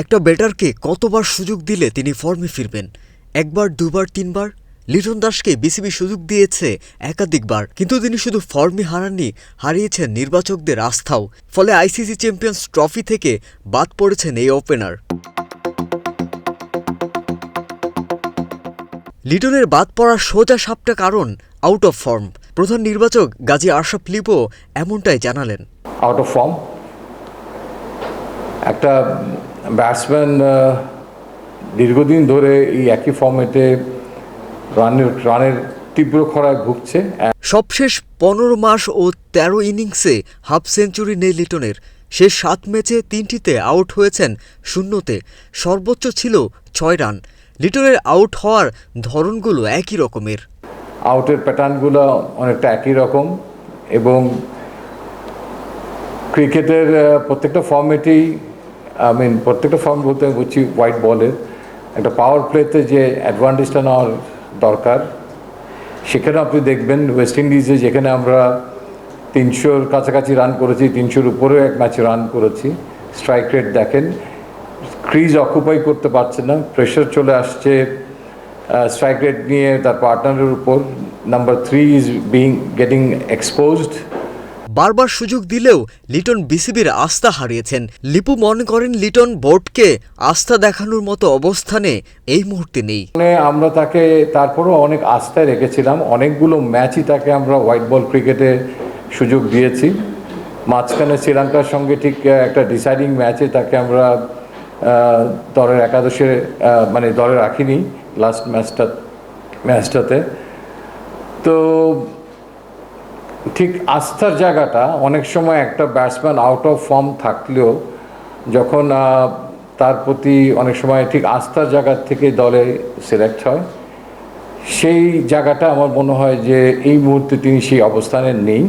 একটা ব্যাটারকে কতবার সুযোগ দিলে তিনি ফর্মে ফিরবেন? একবার, দুবার, তিনবার? লিটন দাসকে বিসিবি সুযোগ দিয়েছে একাধিকবার, কিন্তু তিনি শুধু ফর্মই হারাননি, হারিয়েছেন নির্বাচকদের আস্থাও। ফলে আইসিসি চ্যাম্পিয়ন্স ট্রফি থেকে বাদ পড়েছেন এই ওপেনার। লিটনের বাদ পড়ার সোজা সাপটা কারণ আউট অফ ফর্ম প্রধান নির্বাচক গাজী আরশাফ লিপো এমনটাই জানালেন। আউট অফ ফর্ম একটা ব্যাটসম্যান দীর্ঘদিন ধরে এই একই ফর্মেটে রানের রানের তীব্র খরায় ভুগছে। সবশেষ পনেরো মাস ও তেরো ইনিংসে হাফ সেঞ্চুরি নেই লিটনের শেষ সাত ম্যাচে তিনটিতে আউট হয়েছেন শূন্যতে। সর্বোচ্চ ছিল ছয় রান। লিটনের আউট হওয়ার ধরনগুলো একই রকমের। আউটের প্যাটার্নগুলো অনেকটা একই রকম এবং ক্রিকেটের প্রত্যেকটা ফর্মেটেই আই মিন প্রত্যেকটা ফর্ম বলতে বলছি হোয়াইট বলের একটা পাওয়ার প্লেতে যে অ্যাডভান্টেজটা নেওয়ার দরকার, সেখানে আপনি দেখবেন ওয়েস্ট ইন্ডিজে যেখানে আমরা তিনশোর কাছাকাছি রান করেছি, তিনশোর উপরেও এক ম্যাচে রান করেছি। স্ট্রাইক রেট দেখেন ক্রিজ অকুপাই করতে পারছে না প্রেশার চলে আসছে স্ট্রাইক রেট নিয়ে তার পার্টনারের উপর। Number three is being getting exposed বারবার সুযোগ দিলেও লিটন বিসিবির আস্থা হারিয়েছেন। লিপু মনে করেন লিটন বোর্ডকে আস্থা দেখানোর মতো অবস্থানে এই মুহূর্তে নেই। মানে আমরা তাকে তারপরেও অনেক আস্থায় রেখেছিলাম। অনেকগুলো ম্যাচই তাকে আমরা হোয়াইট বল ক্রিকেটে সুযোগ দিয়েছি। মাঝখানে শ্রীলঙ্কার সঙ্গে ঠিক একটা ডিসাইডিং ম্যাচে তাকে আমরা দলের একাদশে মানে দলে রাখিনি লাস্ট ম্যাচটা, ম্যাচটাতে। তো ঠিক আস্থার জায়গাটা অনেক সময় একটা ব্যাটসম্যান আউট অফ ফর্ম থাকলেও যখন তার প্রতি অনেক সময় ঠিক আস্থার জায়গা থেকে দলে সিলেক্ট হয়, সেই জায়গাটা আমার মনে হয় যে এই মুহূর্তে তিনি সেই অবস্থানে নেই।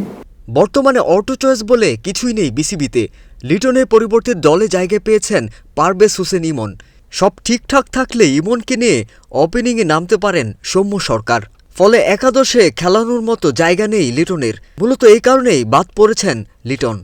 বর্তমানে অটো চয়েস বলে কিছুই নেই বিসিবিতে। লিটনের পরিবর্তে দলে জায়গা পেয়েছেন পারভেজ হোসেন ইমন। সব ঠিকঠাক থাকলে ইমনকে নিয়ে ওপেনিংয়ে নামতে পারেন সৌম্য সরকার। ফলে একাদশে খেলানোর মতো জায়গা নেই লিটনের। মূলত এই কারণেই বাদ পড়েছেন লিটন।